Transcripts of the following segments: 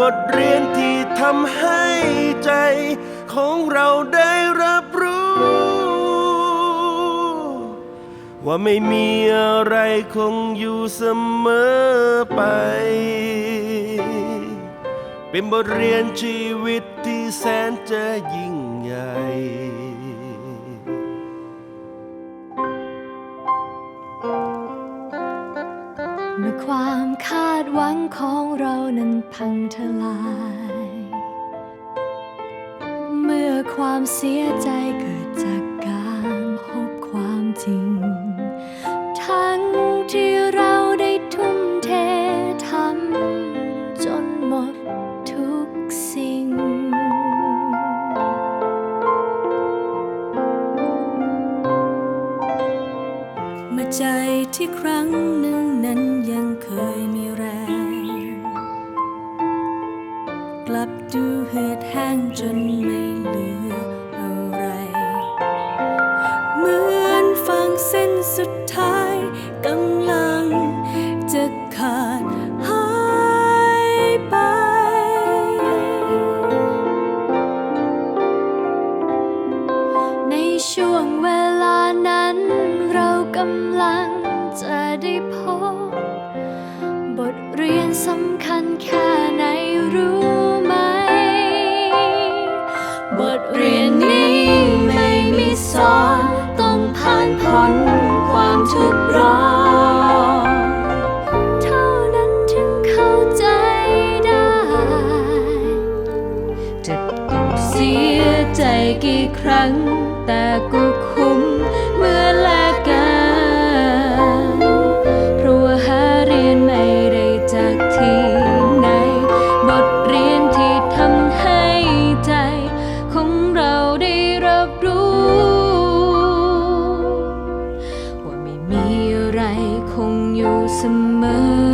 บทเรียนที่ทำให้ใจของเราได้รับรู้ ว่าไม่มีอะไรคงอยู่เสมอไป เป็นบทเรียนชีวิตที่แสนจะยิ่งใหญ่ พังทลาย เมื่อความเสียใจเกิดจากการพบความจริง ทั้งที่เราได้ทุ่มเททำจนหมดทุกสิ่ง เมื่อใจที่ครั้งหนึ่ง หือ พ้นความทุกข์ร้อนเท่านั้นถึงเข้าใจได้ จะต้องเสียใจกี่ครั้งแต่กู อยู่เสมอ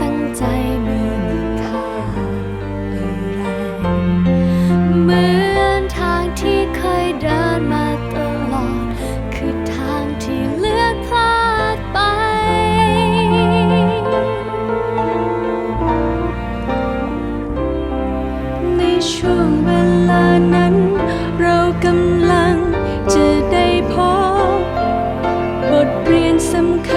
ตั้งใจมีค่าอะไรเหมือนทางที่เคยเดินมาตลอด คือทางที่เลือกพลาดไป ในช่วงเวลานั้น เรากำลังจะได้พบบทเรียนสำคัญ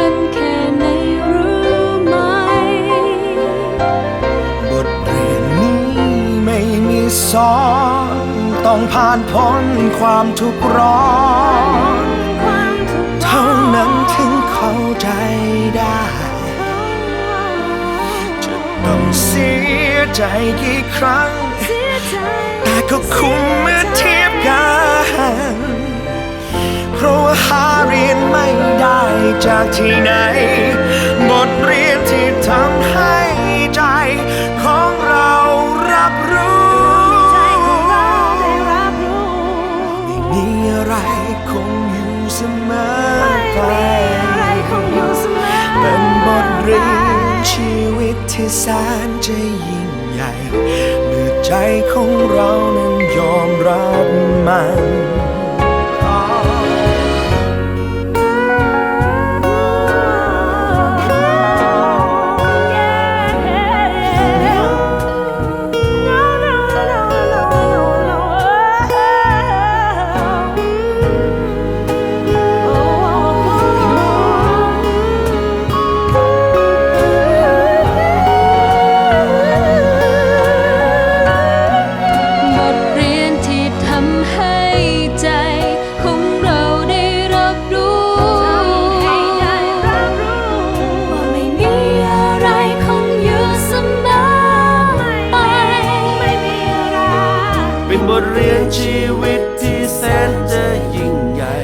านพ้นความทุกข์ร้อน เท่านั้นถึงเข้าใจได้ จะต้องเสียใจกี่ครั้ง แต่ก็คุ้มเมื่อเทียบกัน เพราะว่าหาเรียนไม่ได้จากที่ไหน ม่มีอะไรคงอยู่เสมอไปเป็นบทเรียนชีวิตที่แสนจะยิ่งใหญ่ เมื่อใจของเรานั้นยอียนชีวิตที่แสนจะยิ่งใหญ่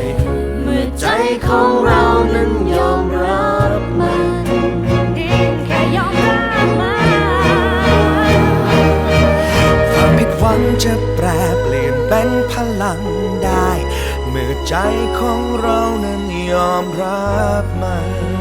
เมื่อใจของเรานั้นยอมรับมัน แค่ยอมรับมาความผิดหวังจะแปรเปลี่ยนเป็นพลังได้ เมื่อใจของเรานั้นยอมรับมัน